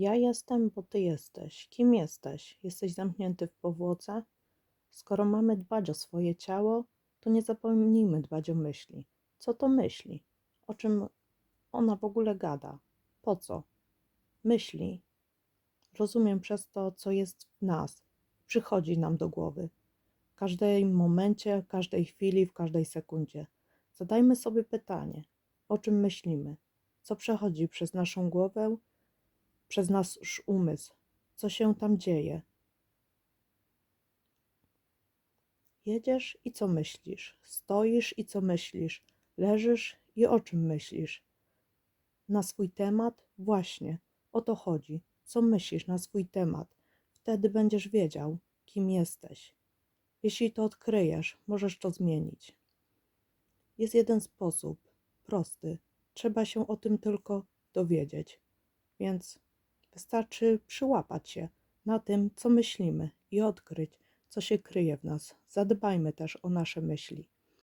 Ja jestem, bo ty jesteś. Kim jesteś? Jesteś zamknięty w powłoce? Skoro mamy dbać o swoje ciało, to nie zapomnijmy dbać o myśli. Co to myśli? O czym ona w ogóle gada? Po co? Myśli. Rozumiem przez to, co jest w nas, przychodzi nam do głowy. W każdym momencie, w każdej chwili, w każdej sekundzie. Zadajmy sobie pytanie, o czym myślimy, co przechodzi przez naszą głowę, przez nasz umysł, co się tam dzieje. Jedziesz i co myślisz? Stoisz i co myślisz? Leżysz i o czym myślisz? Na swój temat? Właśnie, o to chodzi. Co myślisz na swój temat? Wtedy będziesz wiedział, kim jesteś. Jeśli to odkryjesz, możesz to zmienić. Jest jeden sposób, prosty. Trzeba się o tym tylko dowiedzieć. Więc wystarczy przyłapać się na tym, co myślimy i odkryć, co się kryje w nas. Zadbajmy też o nasze myśli.